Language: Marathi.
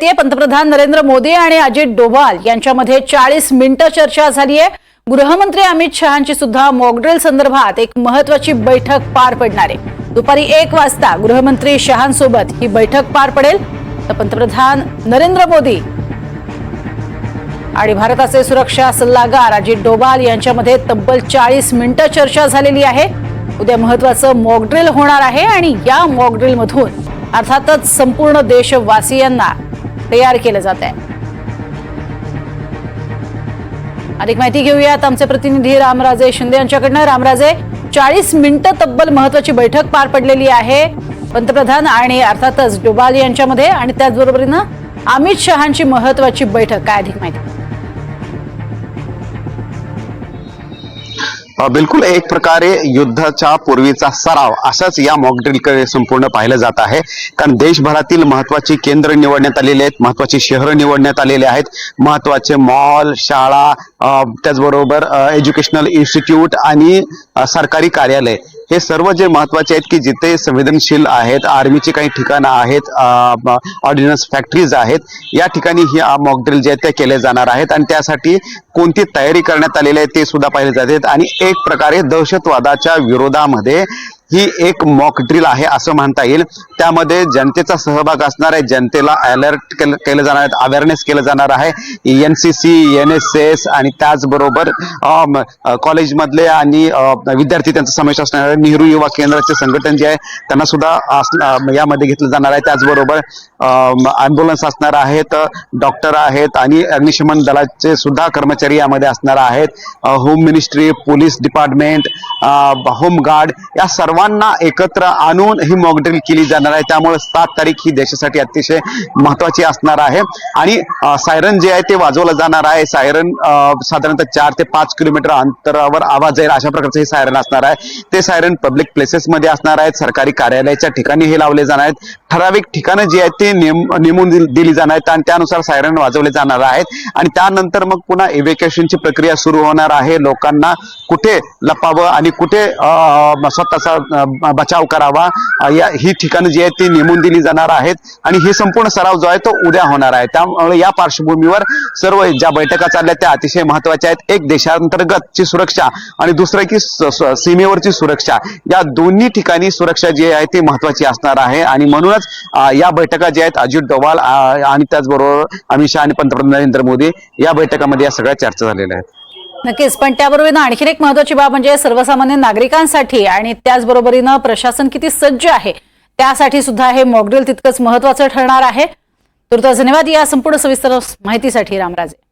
ते पंतप्रधान नरेंद्र मोदी आणि अजित डोभाल यांच्यामध्ये चाळीस मिनिटं चर्चा झाली आहे. गृहमंत्री अमित शहांची सुद्धा मॉकड्रिल संदर्भात एक महत्वाची बैठक पार पडणार आहे. दुपारी एक वाजता गृहमंत्री शहांसोबत ही बैठक पार पडेल. तर पंतप्रधान नरेंद्र मोदी आणि भारताचे सुरक्षा सल्लागार अजित डोभाल यांच्यामध्ये तब्बल चाळीस मिनिटं चर्चा झालेली आहे. उद्या महत्वाचं मॉकड्रिल होणार आहे आणि या मॉकड्रिल मधून अर्थातच संपूर्ण देशवासियांना तयार केलं जात आहे. अधिक माहिती घेऊयात. आमचे प्रतिनिधी रामराजे शिंदे यांच्याकडनं. रामराजे चाळीस मिनिटं तब्बल महत्वाची बैठक पार पडलेली आहे. पंतप्रधान आणि अर्थातच डोबाल यांच्यामध्ये आणि त्याचबरोबरीनं अमित शहांची महत्वाची बैठक. काय अधिक माहिती? बिलकुल एक प्रकारे युद्धाच्या पूर्वीचा सराव असाच या मॉकड्रिलकडे संपूर्ण पाहिलं जात आहे. कारण देशभरातील महत्वाची केंद्र निवडण्यात आलेली आहेत महत्वाची शहरं निवडण्यात आलेली आहेत महत्त्वाचे मॉल शाळा त्याचबरोबर एज्युकेशनल इन्स्टिट्यूट आणि सरकारी कार्यालय. हे सर्व जे महत्त्वाचे आहेत की जिथे संवेदनशील आहेत आर्मीची काही ठिकाणं आहेत ऑर्डिनन्स फॅक्टरीज आहेत या ठिकाणी ही मॉकड्रिल जे आहेत ते केले जाणार आहेत आणि त्यासाठी कोणती तयारी करण्यात आलेली आहे ते सुद्धा पाहिले जाते आणि एक प्रकारे दहशतवादाच्या विरोधामध्ये ही एक मॉक ड्रिल आहे असं म्हणता येईल. त्यामध्ये जनतेचा सहभाग असणार आहे. जनतेला अलर्ट केलं जाणार आहे. अवेअरनेस केलं जाणार आहे. N C C N S S आणि त्याचबरोबर कॉलेजमधले आणि विद्यार्थी त्यांचा समावेश असणार आहे. नेहरू युवा केंद्राचे संघटन जे आहे त्यांना सुद्धा यामध्ये घेतलं जाणार आहे. त्याचबरोबर ॲम्ब्युलन्स असणार आहेत डॉक्टर आहेत आणि अग्निशमन दलाचे सुद्धा कर्मचारी यामध्ये असणार आहेत. Home ministry police department home guard या सर्वांना एकत्र आणून ही मॉकड्रिल केली जाणार आहे. त्यामुळे सात तारीख ही देशासाठी अतिशय महत्वाची असणार आहे. आणि सायरन जे आहे ते वाजवलं जाणार आहे. सायरन साधारणतः चार ते पाच किलोमीटर अंतरावर आवाज येईल अशा प्रकारचं हे सायरन असणार आहे. ते सायरन पब्लिक प्लेसेसमध्ये असणार आहेत. सरकारी कार्यालयाच्या ठिकाणी हे लावले जाणार आहेत. ठराविक ठिकाणं जी आहेत ते नेम- नेमून दिली जाणार आहेत आणि त्यानुसार सायरन वाजवले जाणार आहेत. आणि त्यानंतर मग पुन्हा इव्हॅक्युएशनची प्रक्रिया सुरू होणार आहे. लोकांना कुठे लपावं आणि कुठे स्वतःचा बचाव करावा. या ही ठिकाणं जी आहेत ती नेमून दिली जाणार आहेत आणि हे संपूर्ण सराव जो आहे तो उद्या होणार आहे. त्यामुळे या पार्श्वभूमीवर सर्व ज्या बैठका चालल्या त्या अतिशय महत्त्वाच्या आहेत. एक देशांतर्गतची सुरक्षा आणि दुसरं की सीमेवरची सुरक्षा. या दोन्ही ठिकाणी सुरक्षा जी आहे ती महत्वाची असणार आहे. आणि म्हणूनच या बैठका ज्या आहेत अजित डोवाल आणि त्याचबरोबर अमित शहा आणि पंतप्रधान नरेंद्र मोदी या बैठकामध्ये या सगळ्या चर्चा झालेल्या आहेत. नक्कीच. पण त्याबरोबरीनं आणखीन एक महत्वाची बाब म्हणजे सर्वसामान्य नागरिकांसाठी आणि त्याचबरोबरीनं प्रशासन किती सज्ज आहे त्यासाठी सुद्धा हे मॉकड्रिल तितकंच महत्वाचं ठरणार आहे. तुर्तास धन्यवाद. या संपूर्ण सविस्तर माहितीसाठी रामराजे.